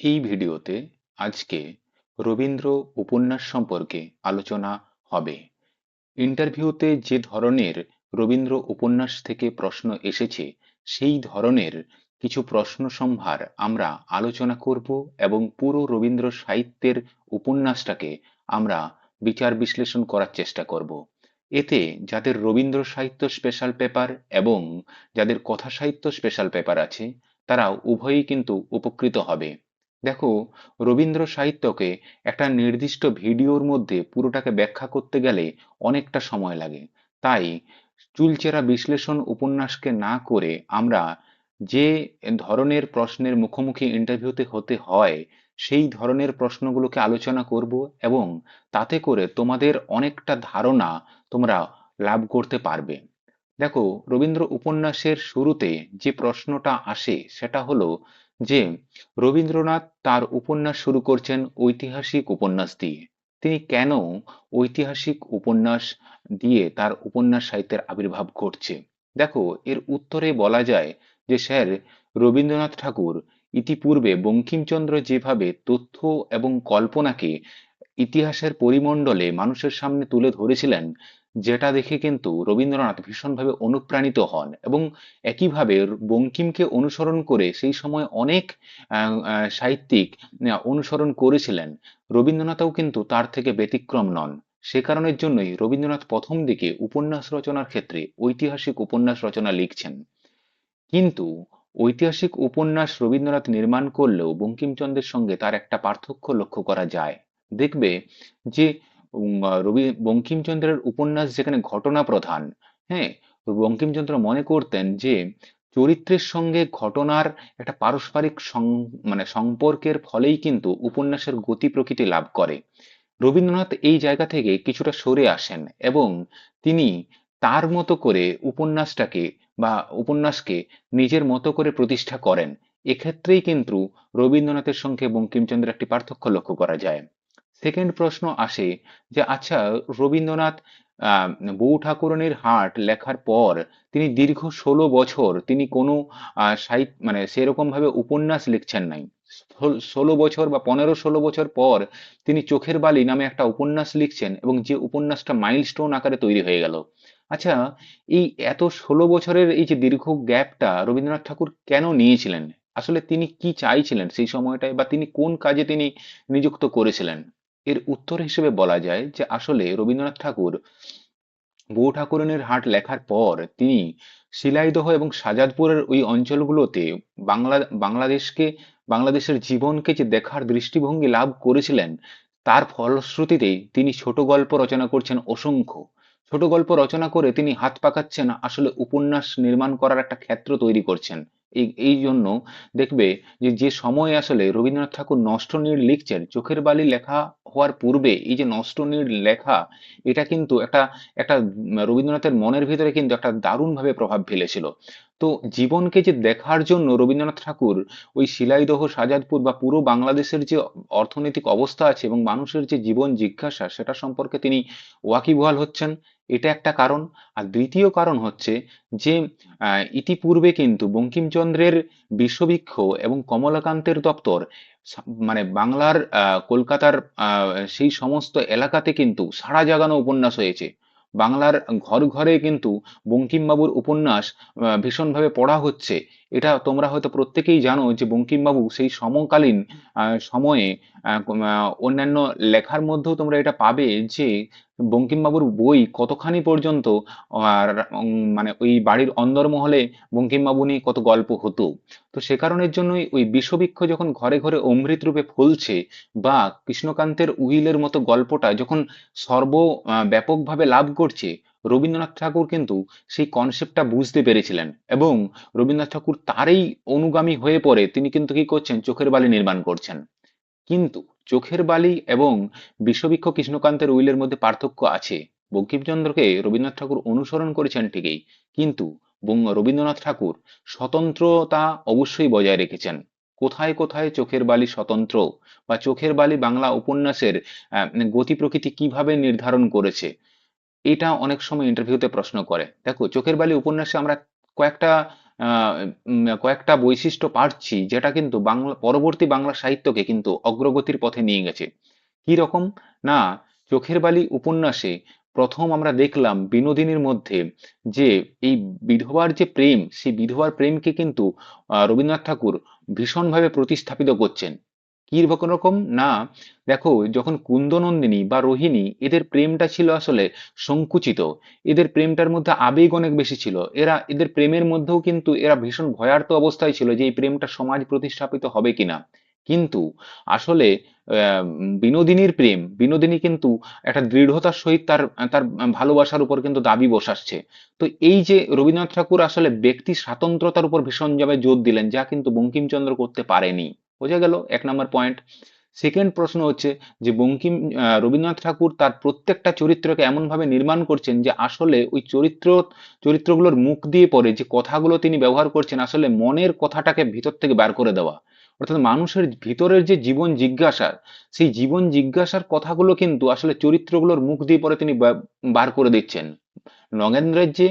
এই ভিডিওতে আজকে রবীন্দ্র উপন্যাস সম্পর্কে আলোচনা হবে। ইন্টারভিউতে যে ধরনের রবীন্দ্র উপন্যাস থেকে প্রশ্ন এসেছে, সেই ধরনের কিছু প্রশ্ন সম্ভার আমরা আলোচনা করব এবং পুরো রবীন্দ্র সাহিত্যের উপন্যাসটাকে আমরা বিচার বিশ্লেষণ করার চেষ্টা করব। এতে যাদের রবীন্দ্র সাহিত্য স্পেশাল পেপার এবং যাদের কথা সাহিত্য স্পেশাল পেপার আছে, তারা উভয়ই কিন্তু উপকৃত হবে। দেখো, রবীন্দ্র সাহিত্যকে একটা নির্দিষ্ট ভিডিওর মধ্যে পুরোটাকে ব্যাখ্যা করতে গেলে অনেকটা সময় লাগে। তাই চুলচেরা বিশ্লেষণ উপন্যাসকে না করে আমরা যে ধরনের প্রশ্নের মুখোমুখি ইন্টারভিউতে হতে হয়, সেই ধরনের প্রশ্নগুলোকে আলোচনা করব এবং তাতে করে তোমাদের অনেকটা ধারণা তোমরা লাভ করতে পারবে। দেখো, রবীন্দ্র উপন্যাসের শুরুতে যে প্রশ্নটা আসে, সেটা হলো যে রবীন্দ্রনাথ তার উপন্যাস শুরু করছেন ঐতিহাসিক উপন্যাস দিয়ে। তিনি কেন ঐতিহাসিক উপন্যাস দিয়ে তার উপন্যাস সাহিত্যের আবির্ভাব ঘটছে? দেখো, এর উত্তরে বলা যায় যে, স্যার, রবীন্দ্রনাথ ঠাকুর ইতিপূর্বে বঙ্কিমচন্দ্র যেভাবে তথ্য এবং কল্পনাকে ইতিহাসের পরিমণ্ডলে মানুষের সামনে তুলে ধরেছিলেন যেটা দেখে কিন্তু রবীন্দ্রনাথ ভীষণভাবে অনুপ্রাণিত হন এবং একইভাবে বঙ্কিমকে অনুসরণ করে সেই সময় অনেক সাহিত্যিক অনুসরণ করেছিলেন। রবীন্দ্রনাথও কিন্তু তার থেকে ব্যতিক্রম নন। সে কারণের জন্যই রবীন্দ্রনাথ প্রথম দিকে উপন্যাস রচনার ক্ষেত্রে ঐতিহাসিক উপন্যাস রচনা লিখছেন। কিন্তু ঐতিহাসিক উপন্যাস রবীন্দ্রনাথ নির্মাণ করলেও বঙ্কিমচন্দ্রের সঙ্গে তার একটা পার্থক্য লক্ষ্য করা যায়। দেখবে যে রবি, বঙ্কিমচন্দ্রের উপন্যাস যেখানে ঘটনা প্রধান হ্যাঁ? বঙ্কিমচন্দ্র মনে করতেন যে, চরিত্রের সঙ্গে ঘটনার একটা পারস্পরিক মানে সম্পর্কের ফলেই কিন্তু উপন্যাসের গতি প্রকৃতি লাভ করে। রবীন্দ্রনাথ এই জায়গা থেকে কিছুটা সরে আসেন এবং তিনি তার মতো করে উপন্যাসটাকে বা উপন্যাসকে নিজের মতো করে প্রতিষ্ঠা করেন। এক্ষেত্রেই কিন্তু রবীন্দ্রনাথের সঙ্গে বঙ্কিমচন্দ্রের একটি পার্থক্য লক্ষ্য করা যায়। সেকেন্ড প্রশ্ন আসে যে আচ্ছা রবীন্দ্রনাথ বউ ঠাকুরনের হাট লেখার পর তিনি দীর্ঘ ষোলো বছর তিনি কোনো সাহিত্য মানে সেরকম ভাবে উপন্যাস লিখছেন নাই। ষোলো বছর বা পনেরো ষোলো বছর পর তিনি চোখের বালি নামে একটা উপন্যাস লিখছেন এবং যে উপন্যাসটা মাইলস্টোন আকারে তৈরি হয়ে গেল। আচ্ছা এই এত ষোলো বছরের এই যে দীর্ঘ গ্যাপটা রবীন্দ্রনাথ ঠাকুর কেন নিয়েছিলেন? আসলে তিনি কি চাইছিলেন সেই সময়টায় বা তিনি কোন কাজে তিনি নিযুক্ত করেছিলেন? এর উত্তর হিসেবে বলা যায় যে আসলে রবীন্দ্রনাথ ঠাকুর বউ ঠাকুরনের হাট লেখার পর তিনি শিলাইদহ এবং সাজাদপুরের ওই অঞ্চলগুলোতে বাংলা, বাংলাদেশকে, বাংলাদেশের জীবনকে যে দেখার দৃষ্টিভঙ্গি লাভ করেছিলেন, তার ফলশ্রুতিতেই তিনি ছোট গল্প রচনা করছেন অসংখ্য। ছোট গল্প রচনা করে তিনি হাত পাকাচ্ছেন, আসলে উপন্যাস নির্মাণ করার একটা ক্ষেত্র তৈরি করছেন। এই এই জন্য দেখবে যে যে সময় আসলে রবীন্দ্রনাথ ঠাকুর নষ্ট নীড় লিখছেন, চোখের বালি লেখা হওয়ার পূর্বে এই যে নষ্ট নীড় লেখা, এটা কিন্তু একটা একটা রবীন্দ্রনাথের মনের ভিতরে কিন্তু একটা দারুণভাবে প্রভাব ফেলেছিল। তো জীবনকে যে দেখার জন্য রবীন্দ্রনাথ ঠাকুর ওই শিলাইদহ, সাজাদপুর বা পুরো বাংলাদেশের যে অর্থনৈতিক অবস্থা আছে এবং মানুষের যে জীবন জিজ্ঞাসা, সেটা সম্পর্কে তিনি ওয়াকিবহাল হচ্ছেন। এটা একটা কারণ। আর দ্বিতীয় কারণ হচ্ছে যে ইতিপূর্বে কিন্তু বঙ্কিমচন্দ্রের বিশ্ববৃক্ষ এবং কমলাকান্তের দপ্তর মানে বাংলার কলকাতার সেই সমস্ত এলাকাতে কিন্তু সাড়া জাগানো উপন্যাস হয়েছে। বাংলার ঘর ঘরে কিন্তু বঙ্কিমবাবুর উপন্যাস ভীষণভাবে পড়া হচ্ছে। এটা তোমরা হয়তো প্রত্যেকেই জানো যে বঙ্কিমবাবু সেই সমকালীন সময়ে অন্যান্য লেখার মধ্যেও তোমরা এটা পাবে যে বঙ্কিমবাবুর বই কতখানি পর্যন্ত মানে ওই বাড়ির অন্দরমহলে বঙ্কিমবাবু নিয়ে কত গল্প হতো। তো সে কারণের জন্যই ওই বিষবৃক্ষ যখন ঘরে ঘরে অমৃত রূপে ফলছে বা কৃষ্ণকান্তের উইলের মতো গল্পটা যখন সর্ব ব্যাপকভাবে লাভ করছে রবীন্দ্রনাথ ঠাকুর কিন্তু সেই কনসেপ্টটা বুঝতে পেরেছিলেন এবং রবীন্দ্রনাথ ঠাকুর তারই অনুগামী হয়ে পড়ে তিনি কিন্তু কি করছেন? চোখের বালি নির্মাণ করছেন। কিন্তু চোখের বালি এবং বিশ্ববিক্ষ কৃষ্ণকান্তের উইলের মধ্যে পার্থক্য আছে। বঙ্কিমচন্দ্রকে রবীন্দ্রনাথ ঠাকুর অনুসরণ করেছেন ঠিকই, কিন্তু রবীন্দ্রনাথ ঠাকুর স্বতন্ত্রতা অবশ্যই বজায় রেখেছেন। কোথায় কোথায় চোখের বালি স্বতন্ত্র বা চোখের বালি বাংলা উপন্যাসের গতি প্রকৃতি কীভাবে নির্ধারণ করেছে? এটা অনেক সময় ইন্টারভিউতে প্রশ্ন করে। দেখো, চোখের বালি উপন্যাসে আমরা কয়েকটা কয়েকটা বৈশিষ্ট্য পাচ্ছি যেটা কিন্তু বাংলা, পরবর্তী বাংলা সাহিত্যকে কিন্তু অগ্রগতির পথে নিয়ে গেছে। কি রকম? না, চোখের বালি উপন্যাসে প্রথম আমরা দেখলাম বিনোদিনীর মধ্যে যে এই বিধবার যে প্রেম, সেই বিধবার প্রেমকে কিন্তু রবীন্দ্রনাথ ঠাকুর ভীষণভাবে প্রতিস্থাপিত করছেন। কি রকম? না। দেখো, যখন কুন্দনন্দিনী বা রোহিণী, এদের প্রেমটা ছিল আসলে সংকুচিত। এদের প্রেমটার মধ্যে আবেগ অনেক বেশি ছিল। এরা, এদের প্রেমের মধ্যেও কিন্তু এরা ভীষণ ভয়ার্ত অবস্থায় ছিল যে এই প্রেমটা সমাজ প্রতিষ্ঠাপিত হবে কিনা। কিন্তু আসলে বিনোদিনীর প্রেম, বিনোদিনী কিন্তু একটা দৃঢ়তার সহিত তার তার ভালোবাসার উপর কিন্তু দাবি বসাচ্ছে। তো এই যে রবীন্দ্রনাথ ঠাকুর আসলে ব্যক্তি স্বাতন্ত্রতার উপর ভীষণভাবে জোর দিলেন, যা কিন্তু বঙ্কিমচন্দ্র করতে পারেনি। বোঝা গেল, এক নম্বর পয়েন্ট সেকেন্ড প্রশ্ন হচ্ছে যে বঙ্কিম রবীন্দ্রনাথ ঠাকুর তার প্রত্যেকটা চরিত্রকে এমনভাবে নির্মাণ করছেন যে আসলে ওই চরিত্র, চরিত্রগুলোর মুখ দিয়ে পড়ে যে কথাগুলো তিনি ব্যবহার করছেন আসলে মনের কথাটাকে ভিতর থেকে বার করে দেওয়া। অর্থাৎ মানুষের ভিতরের যে জীবন জিজ্ঞাসা, সেই জীবন জিজ্ঞাসার কথাগুলো কিন্তু আসলে চরিত্রগুলোর মুখ দিয়ে পরে তিনি বার করে দিচ্ছেন। নগেন্দ্রের যে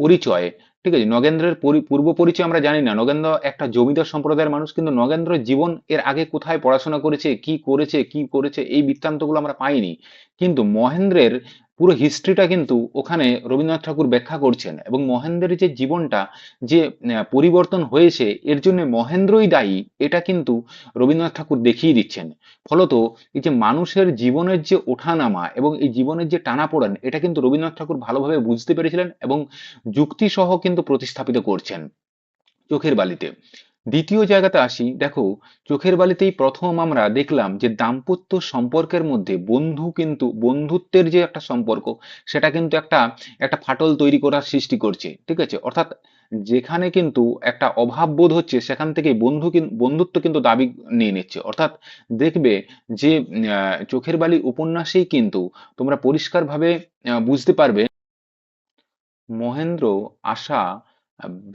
পরিচয় ঠিক আছে, নগেন্দ্রের পরি- পূর্ব পরিচয় আমরা জানি না। নগেন্দ্র একটা জমিদার সম্প্রদায়ের মানুষ, কিন্তু নগেন্দ্র জীবন এর আগে কোথায় পড়াশোনা করেছে, কি করেছে কি করেছে, এই বৃত্তান্তগুলো আমরা পাইনি। কিন্তু মহেন্দ্রের পুরো হিস্ট্রিটা কিন্তু ওখানে রবীন্দ্রনাথ ঠাকুর ব্যাখ্যা করছেন এবং মহেন্দ্রের যে জীবনটা, যে পরিবর্তন হয়েছে, এর জন্য মহেন্দ্রই দায়ী, এটা কিন্তু রবীন্দ্রনাথ ঠাকুর দেখিয়ে দিচ্ছেন। ফলত এই যে মানুষের জীবনের যে ওঠানামা এবং এই জীবনের যে টানাপোড়েন, এটা কিন্তু রবীন্দ্রনাথ ঠাকুর ভালোভাবে বুঝতে পেরেছিলেন এবং যুক্তি সহ কিন্তু প্রতিস্থাপিত করছেন চোখের বালিতে। দ্বিতীয় জায়গাতে আসি, দেখো, চোখের বালিতেই প্রথম আমরা দেখলাম যে দাম্পত্য সম্পর্কের মধ্যে বন্ধু কিন্তু, বন্ধুত্বের যে একটা সম্পর্ক, সেটা কিন্তু একটা একটা ফাটল তৈরি করার সৃষ্টি করছে, ঠিক আছে? অর্থাৎ যেখানে কিন্তু একটা অভাব বোধ হচ্ছে, সেখান থেকে বন্ধু বন্ধুত্ব কিন্তু দাবি নিয়ে নিচ্ছে। অর্থাৎ দেখবে যে চোখের বালি উপন্যাসেই কিন্তু তোমরা পরিষ্কারভাবে বুঝতে পারবে, মহেন্দ্র আশা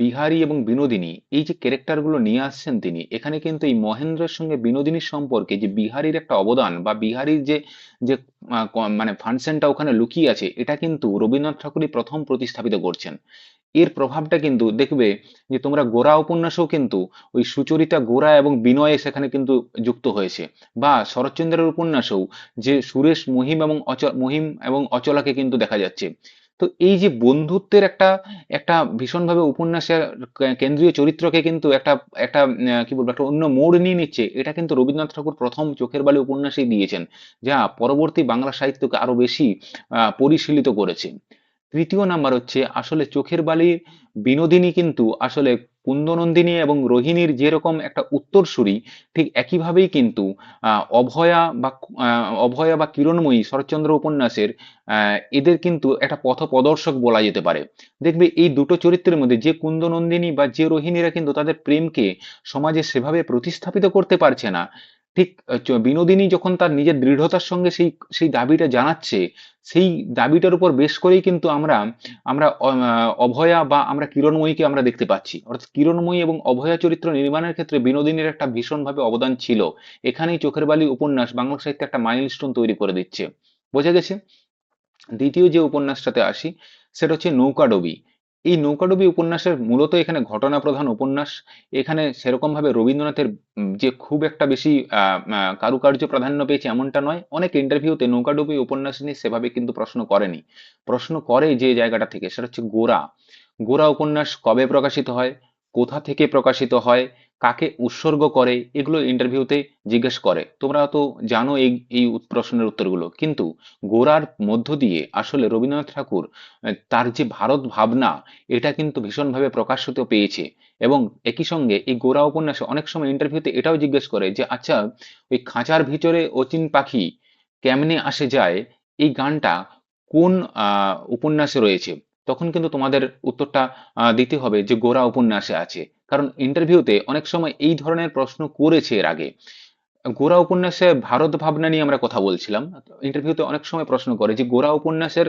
বিহারী এবং বিনোদিনী, এই যে ক্যারেক্টারগুলো নিয়ে আসছেন তিনি, এখানে কিন্তু এই মহেন্দ্রের সঙ্গে বিনোদিনীর সম্পর্কে যে বিহারীর একটা অবদান বা বিহারীর যে যে মানে ফাংশনটা ওখানে লুকিয়ে আছে, এটা কিন্তু রবীন্দ্রনাথ ঠাকুরই প্রথম প্রতিস্থাপিত করছেন। এর প্রভাবটা কিন্তু দেখবে যে তোমরা গোরা উপন্যাসেও কিন্তু ওই সুচরিতা, গোরা এবং বিনয়ে সেখানে কিন্তু যুক্ত হয়েছে। বা শরৎচন্দ্রের উপন্যাসেও যে সুরেশ, মহিম এবং অচল মহিম এবং অচলাকে কিন্তু দেখা যাচ্ছে। তো এই যে বন্ধুত্বের একটা একটা ভীষণভাবে উপন্যাসের কেন্দ্রীয় চরিত্রকে কিন্তু একটা একটা কি বলব একটা অন্য মোড় নিয়ে নিচ্ছে এটা কিন্তু রবীন্দ্রনাথ ঠাকুর প্রথম চোখের বালি উপন্যাসেই দিয়েছেন যা পরবর্তী বাংলা সাহিত্যকে আরও বেশি আহ, পরিশীলিত করেছে। তৃতীয় নাম্বার হচ্ছে, আসলে চোখের বালির বিনোদিনী কিন্তু আসলে কুন্দনন্দিনী এবং রোহিণীর যেরকম একটা উত্তরসূরি, ঠিক একইভাবেই কিন্তু অভয়া বা অভয়া বা কিরণময়ী শরৎচন্দ্র উপন্যাসের এদের কিন্তু একটা পথপ্রদর্শক বলা যেতে পারে। দেখবে এই দুটো চরিত্রের মধ্যে যে কুন্দনন্দিনী বা যে রোহিণীরা কিন্তু তাদের প্রেমকে সমাজে সেভাবে প্রতিস্থাপিত করতে পারছে না ঠিক বিনোদিনী যখন তার নিজের দৃঢ়তার সঙ্গে সেই সেই দাবিটা জানাচ্ছে, সেই দাবিটার উপর বেশ করেই কিন্তু আমরা আমরা অভয়া বা আমরা কিরণময়ীকে আমরা দেখতে পাচ্ছি। অর্থাৎ কিরণময়ী এবং অভয়া চরিত্র নির্মাণের ক্ষেত্রে বিনোদিনীর একটা ভীষণভাবে অবদান ছিল। এখানেই চোখের বালি উপন্যাস, বাংলা সাহিত্যে একটা মাইলস্টোন তৈরি করে দিচ্ছে। বোঝা গেছে? দ্বিতীয় যে উপন্যাসটাতে আসি, সেটা হচ্ছে নৌকাডুবি। এই নৌকাডুবি উপন্যাসের মূলত এখানে ঘটনা প্রধান উপন্যাস। এখানে সেরকমভাবে রবীন্দ্রনাথের যে খুব একটা বেশি কারুকার্য প্রাধান্য পেয়েছে এমনটা নয়। অনেক ইন্টারভিউতে নৌকাডুবি উপন্যাস নিয়ে সেভাবে কিন্তু প্রশ্ন করেনি। প্রশ্ন করে যে জায়গাটা থেকে, সেটা হচ্ছে গোরা গোরা উপন্যাস কবে প্রকাশিত হয়? কোথা থেকে প্রকাশিত হয়? কাকে উৎসর্গ করে এগুলো ইন্টারভিউতে জিজ্ঞেস করে। তোমরা তো জানো এই এই প্রশ্নের উত্তরগুলো। কিন্তু গোরার মধ্য দিয়ে আসলে রবীন্দ্রনাথ ঠাকুর তার যে ভারত ভাবনা, এটা কিন্তু ভীষণভাবে প্রকাশিত পেয়েছে। এবং একই সঙ্গে এই গোরা উপন্যাসে অনেক সময় ইন্টারভিউতে এটাও জিজ্ঞেস করে যে আচ্ছা ওই খাঁচার ভিতরে অচিন পাখি কেমনে আসে যায়? এই গানটা কোন উপন্যাসে রয়েছে? তখন কিন্তু তোমাদের উত্তরটা দিতে হবে যে, গোরা উপন্যাসে আছে। কারণ ইন্টারভিউতে অনেক সময় এই ধরনের প্রশ্ন করেছে এর আগে। গোরা উপন্যাসে ভারত ভাবনা নিয়ে আমরা কথা বলছিলাম। ইন্টারভিউতে অনেক সময় প্রশ্ন করে যে গোরা উপন্যাসের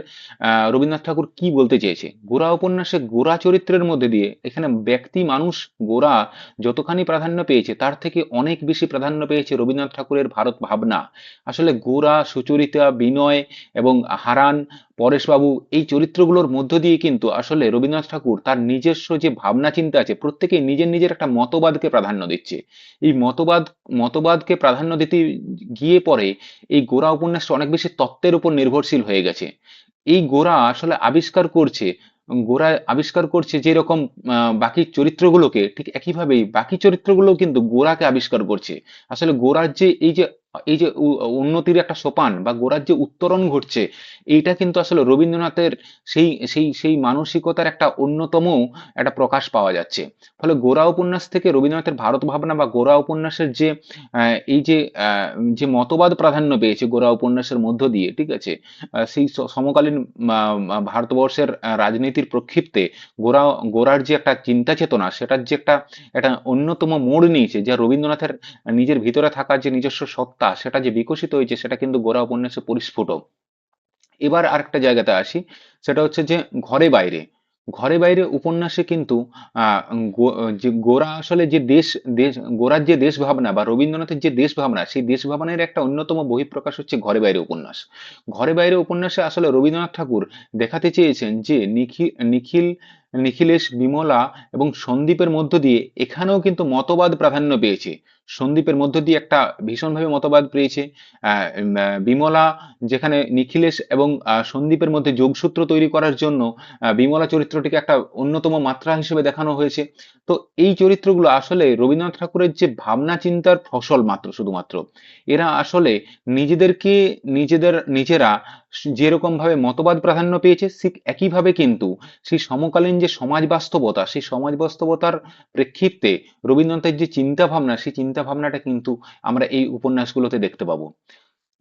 রবীন্দ্রনাথ ঠাকুর কি বলতে চেয়েছে? গোরা উপন্যাসে গোরা চরিত্রের মধ্যে দিয়ে এখানে ব্যক্তি, মানুষ গোরা যতখানি প্রাধান্য পেয়েছে, তার থেকে অনেক বেশি প্রাধান্য পেয়েছে রবীন্দ্রনাথ ঠাকুরের ভারত ভাবনা। আসলে গোরা সুচরিতা, বিনয় এবং হারান, পরেশবাবু এই চরিত্রগুলোর মধ্য দিয়ে কিন্তু আসলে রবীন্দ্রনাথ ঠাকুর তার নিজস্ব যে ভাবনা চিন্তা আছে, প্রত্যেকেই নিজের নিজের একটা মতবাদকে প্রাধান্য দিচ্ছে। এই মতবাদ, মতবাদকে প্রাধান্য দিতে গিয়ে পরে এই গোরা উপন্যাসটা অনেক বেশি তত্ত্বের উপর নির্ভরশীল হয়ে গেছে। এই গোরা আসলে আবিষ্কার করছে, গোরা আবিষ্কার করছে যেরকম বাকি চরিত্রগুলোকে ঠিক একইভাবেই বাকি চরিত্রগুলো কিন্তু গোরাকে আবিষ্কার করছে। আসলে গোরার যে এই যে এই যে উন্নতির একটা সোপান বা গোড়ার যে উত্তরণ ঘটছে, এইটা কিন্তু আসলে রবীন্দ্রনাথের সেই সেই সেই মানসিকতার একটা অন্যতম একটা প্রকাশ পাওয়া যাচ্ছে। ফলে গোড়া উপন্যাস থেকে রবীন্দ্রনাথের ভারত ভাবনা বা গোড়া উপন্যাসের যে এই যে যে মতবাদ প্রাধান্য পেয়েছে গোড়া উপন্যাসের মধ্য দিয়ে, ঠিক আছে? সেই সমকালীন ভারতবর্ষের রাজনীতির প্রক্ষিপ্তে গোড়া, গোড়ার যে একটা চিন্তা চেতনা, সেটার যে একটা একটা অন্যতম মোড় নিয়েছে, যা রবীন্দ্রনাথের নিজের ভিতরে থাকা যে নিজস্ব সত্তা সত্তা সেটা যে বিকশিত হয়েছে, সেটা কিন্তু গোরা উপন্যাসে পরিস্ফুট। এবার আরেকটা জায়গাতে আসি, সেটা হচ্ছে যে ঘরে বাইরে। ঘরে বাইরে উপন্যাসে কিন্তু যে গোরা আসলে যে দেশ দেশ গোরার যে দেশ ভাবনা বা রবীন্দ্রনাথের যে দেশ ভাবনা সেই দেশ ভাবনার একটা অন্যতম বহিঃপ্রকাশ হচ্ছে ঘরে বাইরে উপন্যাস। ঘরে বাইরে উপন্যাসে আসলে রবীন্দ্রনাথ ঠাকুর দেখাতে চেয়েছেন যে নিখিল নিখিল নিখিলেশ, বিমলা এবং সন্দীপের মধ্য দিয়ে এখানেও কিন্তু মতবাদ প্রাধান্য পেয়েছে। সন্দীপের মধ্য দিয়ে একটা ভীষণভাবে মতবাদ পেয়েছে। বিমলা যেখানে নিখিলেশ এবং সন্দীপের মধ্যে যোগসূত্র তৈরি করার জন্য বিমলা চরিত্রটিকে একটা অন্যতম মাত্রা হিসেবে দেখানো হয়েছে। তো এই চরিত্রগুলো আসলে রবীন্দ্রনাথ ঠাকুরের যে ভাবনা চিন্তার ফসল মাত্র শুধুমাত্র, এরা আসলে নিজেদেরকে নিজেদের নিজেরা যেরকম ভাবে মতবাদ প্রাধান্য পেয়েছে, ঠিক একইভাবে কিন্তু সেই সমকালীন যে সমাজ বাস্তবতা, সেই সমাজ বাস্তবতার প্রেক্ষিতে রবীন্দ্রনাথের যে চিন্তা ভাবনা সেই চিন্তা ভাবনাটা কিন্তু আমরা এই উপন্যাসগুলোতে দেখতে পাবো।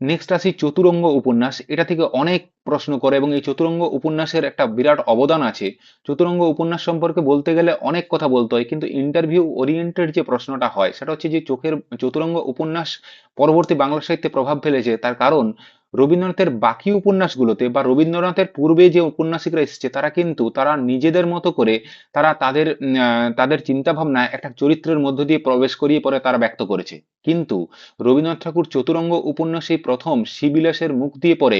নেক্সট আসি চতুরঙ্গ উপন্যাস। এটা থেকে অনেক প্রশ্ন করে এবং এই চতুরঙ্গ উপন্যাসের একটা বিরাট অবদান আছে। চতুরঙ্গ উপন্যাস সম্পর্কে বলতে গেলে অনেক কথা বলতে হয়, কিন্তু ইন্টারভিউ ওরিয়েন্টেড যে প্রশ্নটা হয়, সেটা হচ্ছে যে চোখের, চতুরঙ্গ উপন্যাস পরবর্তী বাংলা সাহিত্যে প্রভাব ফেলেছে, তার কারণ রবীন্দ্রনাথের বাকি উপন্যাসগুলোতে বা রবীন্দ্রনাথের পূর্বে যে উপন্যাসিকরা এসেছে, তারা কিন্তু তারা নিজেদের মতো করে তারা তাদের তাদের চিন্তা ভাবনা একটা চরিত্রের মধ্য দিয়ে প্রবেশ করিয়ে পরে তারা ব্যক্ত করেছে। কিন্তু রবীন্দ্রনাথ ঠাকুর চতুরঙ্গ উপন্যাসেই প্রথম শ্রীবিলাসের মুখ দিয়ে পরে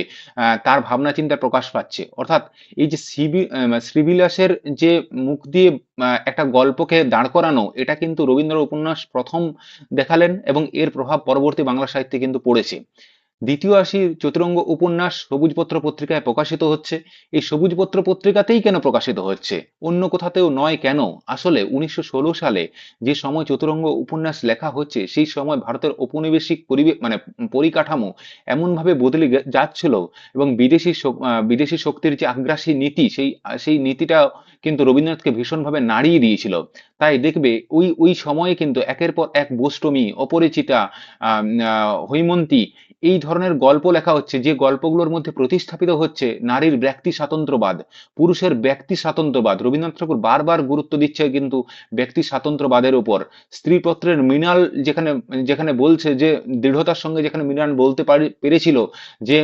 তার ভাবনা চিন্তা প্রকাশ পাচ্ছে। অর্থাৎ এই যে শিবি শ্রীবিলাসের যে মুখ দিয়ে একটা গল্পকে দাঁড় করানো, এটা কিন্তু রবীন্দ্র উপন্যাস প্রথম দেখালেন এবং এর প্রভাব পরবর্তী বাংলা সাহিত্যে কিন্তু পড়েছে। দ্বিতীয় আসি চতুরঙ্গ উপন্যাস সবুজপত্র পত্রিকায় প্রকাশিত হচ্ছে। এই সবুজপত্র পত্রিকাতেই কেন প্রকাশিত হচ্ছে? অন্য কোথাতেও নয় কেন? আসলে উনিশশো ষোলো সালে যে সময় চতুরঙ্গ উপন্যাস লেখা হচ্ছে, সেই সময় ভারতের ঔপনিবেশিক পরিবেশ মানে পরিকাঠামো এমনভাবে বদলে যাচ্ছিল এবং বিদেশি বিদেশি শক্তির যে আগ্রাসী নীতি, সেই সেই নীতিটা কিন্তু রবীন্দ্রনাথকে ভীষণভাবে নাড়িয়ে দিয়েছিল। তাই দেখবে ওই ওই সময়ে কিন্তু একের পর এক বোষ্টমী, অপরিচিতা হৈমন্তী এই ধরনের গল্প লেখা হচ্ছে, যে গল্পগুলোর মধ্যে প্রতিস্থাপিত হচ্ছে নারীর ব্যক্তি স্বাতন্ত্র্যবাদ পুরুষের ব্যক্তি স্বাতন্ত্র্যবাদ রবীন্দ্রনাথ ঠাকুর বারবার গুরুত্ব দিচ্ছে কিন্তু ব্যক্তি স্বাতন্ত্র্যবাদের উপর। স্ত্রীপত্রের মৃণাল যেখানে যেখানে বলছে যে, দৃঢ়তার সঙ্গে যেখানে মৃণাল বলতে পেরেছিল যে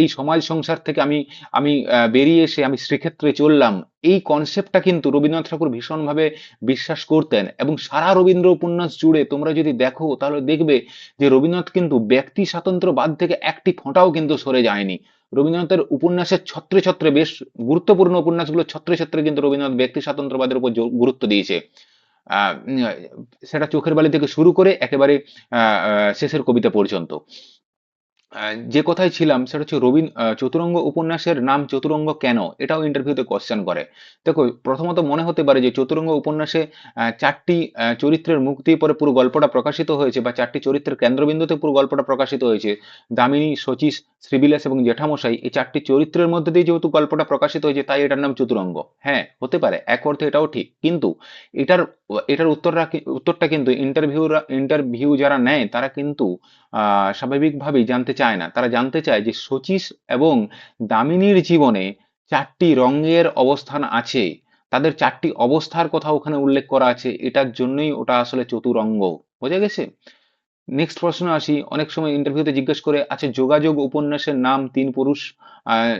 এই সমাজ সংসার থেকে আমি আমি বেরিয়ে এসে আমি শ্রীক্ষেত্রে চললাম। এই কনসেপ্টটা কিন্তু রবীন্দ্রনাথ ঠাকুর ভীষণভাবে বিশ্বাস করতেন এবং সারা রবীন্দ্র উপন্যাস জুড়ে তোমরা যদি দেখো তাহলে দেখবে যে রবীন্দ্রনাথ কিন্তু ব্যক্তি স্বাতন্ত্র্যবাদ থেকে একটি ফোঁটাও কিন্তু সরে যায়নি। রবীন্দ্রনাথের উপন্যাসের ছত্রে ছত্রে বেশ গুরুত্বপূর্ণ উপন্যাসগুলো ছত্রে ছত্রে কিন্তু রবীন্দ্রনাথ ব্যক্তি স্বাতন্ত্রবাদের উপর গুরুত্ব দিয়েছে। সেটা চোখের বালি থেকে শুরু করে একেবারে শেষের কবিতা পর্যন্ত। যে কথায় ছিলাম সেটা হচ্ছে রবীন চতুরঙ্গ উপন্যাসের নাম চতুরঙ্গ কেন? এটাও ইন্টারভিউতে কোশ্চেন করে। দেখো, প্রথমত মনে হতে পারে যে চতুরঙ্গ উপন্যাসে চারটি চরিত্রের মুক্তি পরে পুরো গল্পটা প্রকাশিত হয়েছে বা চারটি চরিত্রের কেন্দ্রবিন্দুতে পুরো গল্পটা প্রকাশিত হয়েছে। দামিনী, শচীশ, শ্রীবিলাস এবং জেঠামশাই এই চারটি চরিত্রের মধ্যে দিয়ে যেহেতু গল্পটা প্রকাশিত হয়েছে, তাই এটার নাম চতুরঙ্গ। হ্যাঁ হতে পারে, এক অর্থে এটাও ঠিক। কিন্তু এটার এটার উত্তরটা উত্তরটা কিন্তু ইন্টারভিউরা ইন্টারভিউ যারা নেয়, তারা কিন্তু স্বাভাবিকভাবেই জানতে চায় না। তারা জানতে চায় যে শচীশ এবং দামিনীর জীবনে চারটি রঙের অবস্থান আছে। তাদের চারটি অবস্থার কথা ওখানে উল্লেখ করা আছে। এটার জন্যই ওটা আসলে চতুরঙ্গ। বোঝা গেছে? নেক্সট প্রশ্ন আসি। অনেক সময় ইন্টারভিউতে জিজ্ঞেস করে আচ্ছা যোগাযোগ উপন্যাসের নাম তিন পুরুষ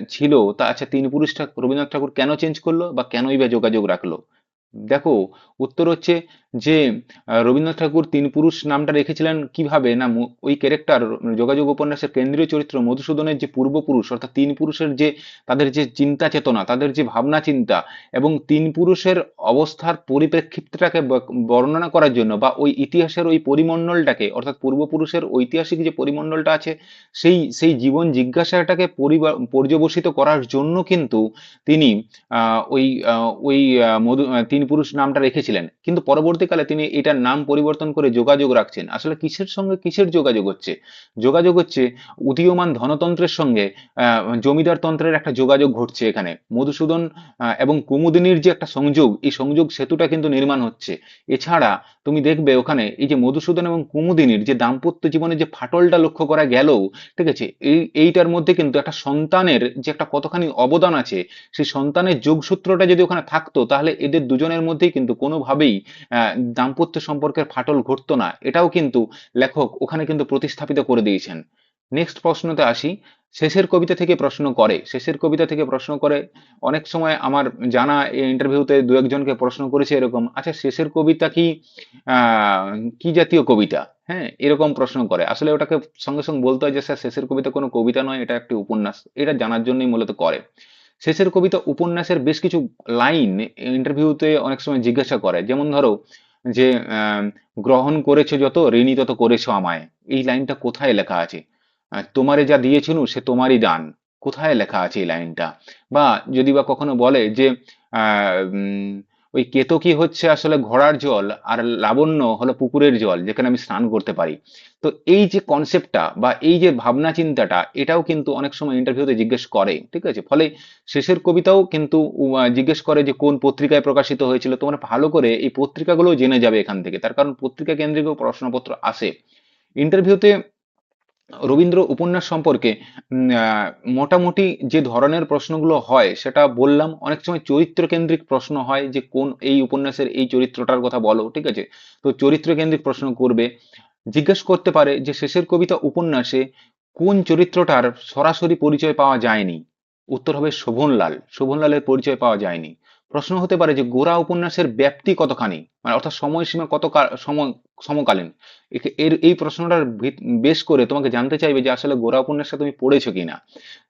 ছিল? তা আচ্ছা তিন পুরুষটা রবীন্দ্রনাথ ঠাকুর কেন চেঞ্জ করল বা কেনই বা যোগাযোগ রাখল? দেখো উত্তর হচ্ছে যে রবীন্দ্রনাথ ঠাকুর তিন পুরুষ নামটা রেখেছিলেন কীভাবে? না ওই ক্যারেক্টার যোগাযোগ উপন্যাসের কেন্দ্রীয় চরিত্র মধুসূদনের যে পূর্বপুরুষ অর্থাৎ তিন পুরুষের যে তাদের যে চিন্তা চেতনা তাদের যে ভাবনা চিন্তা এবং তিন পুরুষের অবস্থার পরিপ্রেক্ষিতটাকে বর্ণনা করার জন্য বা ওই ইতিহাসের ওই পরিমণ্ডলটাকে অর্থাৎ পূর্বপুরুষের ঐতিহাসিক যে পরিমণ্ডলটা আছে সেই সেই জীবন জিজ্ঞাসাটাকে পর্যবসিত করার জন্য কিন্তু তিনি ওই ওই মধু আহ, তিন পুরুষ নামটা রেখেছিলেন, কিন্তু পরবর্তীকালে তিনি এটার নাম পরিবর্তন করে যোগাযোগ রাখছেন। আসলে কিসের সঙ্গে কিসের যোগাযোগ হচ্ছে? যোগাযোগ হচ্ছে উদীয়মান ধনতন্ত্রের সঙ্গে জমিদার তন্ত্রের একটা যোগাযোগ ঘটছে এখানে। মধুসূদন এবং কুমুদিনীর যে একটা সংযোগ, এই সংযোগ সেতুটা কিন্তু নির্মাণ হচ্ছে। এছাড়া তুমি দেখবে ওখানে এই যে মধুসূদন এবং কুমুদিনীর যে দাম্পত্য জীবনে যে ফাটলটা লক্ষ্য করা গেল ঠিক আছে, এই, এইটার মধ্যে কিন্তু একটা সন্তানের যে একটা কতখানি অবদান আছে, সেই সন্তানের যোগসূত্রটা যদি ওখানে থাকতো, তাহলে এদের দুজনের মধ্যেই কিন্তু কোনোভাবেই দাম্পত্য সম্পর্কের ফাটল ঘটতো না। এটাও কিন্তু লেখক ওখানে কিন্তু প্রতিস্থাপিত করে দিয়েছেন। নেক্সট প্রশ্নতে আসি। শেষের কবিতা থেকে প্রশ্ন করে। শেষের কবিতা থেকে প্রশ্ন করে। অনেক সময় আমার জানা ইন্টারভিউতে দু একজনকে প্রশ্ন করেছে এরকম আচ্ছা শেষের কবিতা কি কি জাতীয় কবিতা? হ্যাঁ এরকম প্রশ্ন করে। আসলে ওটাকে সঙ্গে সঙ্গে বলতে হয় যে, স্যার, শেষের কবিতা কোনো কবিতা নয়, এটা একটি উপন্যাস। এটা জানার জন্যই মূলত করে। শেষের কবিতা উপন্যাসের বেশ কিছু লাইন ইন্টারভিউতে অনেক সময় জিজ্ঞাসা করে। যেমন ধরো যে গ্রহণ করেছ যত, ঋণী তত করেছ আমায়। এই লাইনটা কোথায় লেখা আছে? তোমারে যা দিয়েছিল সে তোমারই দান। কোথায় লেখা আছে এই লাইনটা বা যদি বা কখনো বলে যে ওই কেতকী হচ্ছে আসলে ঘোড়ার জল আর লাবণ্য হলো পুকুরের জল, যেখানে আমি স্নান করতে পারি। তো এই যে কনসেপ্টটা বা এই যে ভাবনা চিন্তাটা, এটাও কিন্তু অনেক সময় ইন্টারভিউতে জিজ্ঞেস করে, ঠিক আছে? ফলে শেষের কবিতাও কিন্তু জিজ্ঞেস করে যে কোন পত্রিকায় প্রকাশিত হয়েছিল, তোমরা ভালো করে এই পত্রিকাগুলো জেনে যাবে এখান থেকে। তার কারণ পত্রিকা কেন্দ্রিক প্রশ্নপত্র আসে ইন্টারভিউতে রবীন্দ্র উপন্যাস সম্পর্কে মোটামুটি যে ধরনের প্রশ্নগুলো হয়, সেটা বললাম। অনেক সময় চরিত্র কেন্দ্রিক প্রশ্ন হয় যে, কোন এই উপন্যাসের এই চরিত্রটার কথা বলো, ঠিক আছে? তো চরিত্র কেন্দ্রিক প্রশ্ন করবে, জিজ্ঞেস করতে পারে যে, শেষের কবিতা উপন্যাসে কোন চরিত্রটার সরাসরি পরিচয় পাওয়া যায়নি? উত্তর হবে শোভনলাল। শোভনলালের পরিচয় পাওয়া যায়নি। প্রশ্ন হতে পারে যে গোরা উপন্যাসের ব্যাপ্তি কতখানি? মানে অর্থাৎ সময়সীমা কত সম- সমকালীন? এর, এই প্রশ্নটার বেশ করে তোমাকে জানতে চাইবে যে আসলে গোরা উপন্যাসটা তুমি পড়েছো কিনা।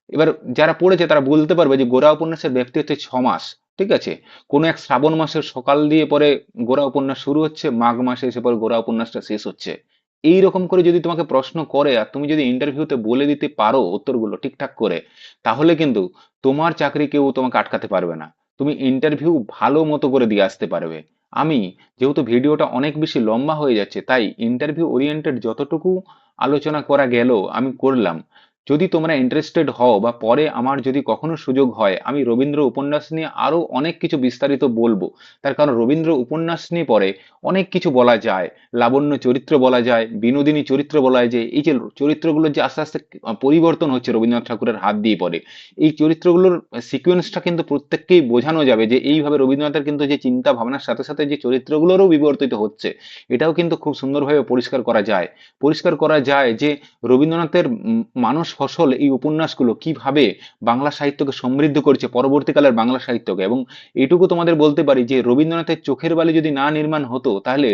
এবার যারা পড়েছে তারা বলতে পারবে যে গোরা উপন্যাসের ব্যাপ্তি হচ্ছে ছ মাস, ঠিক আছে? কোনো এক শ্রাবণ মাসের সকাল দিয়ে পরে গোরা উপন্যাস শুরু হচ্ছে, মাঘ মাসে এসে পরে গোরা উপন্যাসটা শেষ হচ্ছে। এই রকম করে যদি তোমাকে প্রশ্ন করে আর তুমি যদি ইন্টারভিউতে বলে দিতে পারো উত্তরগুলো ঠিকঠাক করে, তাহলে কিন্তু তোমার চাকরি কেউ তোমাকে আটকাতে পারবে না। তুমি ইন্টারভিউ ভালো মতো করে দিয়ে আসতে পারবে। আমি যেহেতু ভিডিওটা অনেক বেশি লম্বা হয়ে যাচ্ছে, তাই ইন্টারভিউ ওরিয়েন্টেড যতটুকু আলোচনা করা গেল, আমি করলাম। যদি তোমরা ইন্টারেস্টেড হও বা পরে আমার যদি কখনো সুযোগ হয়, আমি রবীন্দ্র উপন্যাস নিয়ে আরও অনেক কিছু বিস্তারিত বলব। তার কারণ রবীন্দ্র উপন্যাস নিয়ে পরে অনেক কিছু বলা যায়। লাবণ্য চরিত্র বলা যায়, বিনোদিনী চরিত্র বলা যায় এই যে চরিত্রগুলো যে আস্তে আস্তে পরিবর্তন হচ্ছে রবীন্দ্রনাথ ঠাকুরের হাত দিয়ে পরে, এই চরিত্রগুলোর সিকোয়েন্সটা কিন্তু প্রত্যেককেই বোঝানো যাবে যে এইভাবে রবীন্দ্রনাথের কিন্তু যে চিন্তা ভাবনার সাথে সাথে যে চরিত্রগুলোরও বিবর্তিত হচ্ছে, এটাও কিন্তু খুব সুন্দরভাবে পরিষ্কার করা যায়। পরিষ্কার করা যায় যে রবীন্দ্রনাথের মানস ফসল এই উপন্যাসগুলো কীভাবে বাংলা সাহিত্যকে সমৃদ্ধ করেছে পরবর্তীকালের বাংলা সাহিত্যকে? এবং এটুকু তোমাদের বলতে পারি যে, রবীন্দ্রনাথের চোখের বালি যদি না নির্মাণ হতো, তাহলে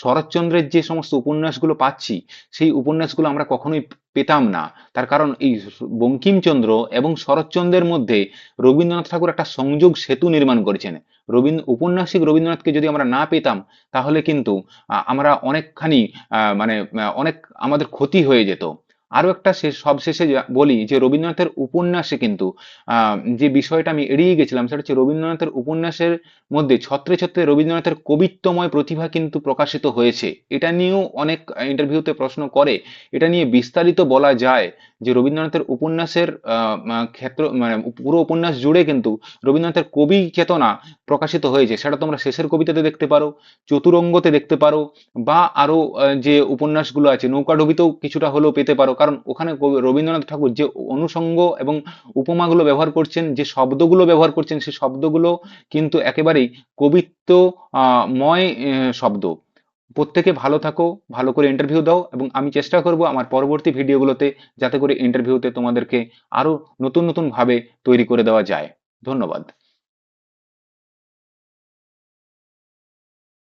শরৎচন্দ্রের যে সমস্ত উপন্যাসগুলো পাচ্ছি, সেই উপন্যাসগুলো আমরা কখনোই পেতাম না। তার কারণ এই বঙ্কিমচন্দ্র এবং শরৎচন্দ্রের মধ্যে রবীন্দ্রনাথ ঠাকুর একটা সংযোগ সেতু নির্মাণ করেছেন। রবীন্দ্র, উপন্যাসিক রবীন্দ্রনাথকে যদি আমরা না পেতাম, তাহলে কিন্তু আমরা অনেকখানি মানে অনেক আমাদের ক্ষতি হয়ে যেত। আরও একটা শেষ, সবশেষে বলি যে রবীন্দ্রনাথের উপন্যাসে কিন্তু যে বিষয়টা আমি এড়িয়ে গেছিলাম সেটা হচ্ছে রবীন্দ্রনাথের উপন্যাসের মধ্যে ছত্রে ছত্রে রবীন্দ্রনাথের কবিত্বময় প্রতিভা কিন্তু প্রকাশিত হয়েছে। এটা নিয়েও অনেক ইন্টারভিউতে প্রশ্ন করে। এটা নিয়ে বিস্তারিত বলা যায়। যে রবীন্দ্রনাথের উপন্যাসের ক্ষেত্র মানে পুরো উপন্যাস জুড়ে কিন্তু রবীন্দ্রনাথের কবি চেতনা প্রকাশিত হয়েছে। সেটা তোমরা শেষের কবিতাতে দেখতে পারো চতুরঙ্গতে দেখতে পারো বা আরও আহ, যে উপন্যাসগুলো আছে নৌকাডুবিতেও কিছুটা হলেও পেতে পারো। কারণ ওখানে রবীন্দ্রনাথ ঠাকুর যে অনুষঙ্গ এবং উপমাগুলো ব্যবহার করছেন যে শব্দগুলো ব্যবহার করছেন সেই শব্দগুলো কিন্তু একেবারেই কবিত্ব ময় শব্দ। প্রত্যেকে ভালো থাকো, ভালো করে ইন্টারভিউ দাও এবং আমি চেষ্টা করব আমার পরবর্তী ভিডিওগুলোতে যাতে করে ইন্টারভিউতে তোমাদেরকে আরও নতুন নতুনভাবে তৈরি করে দেওয়া যায়। ধন্যবাদ।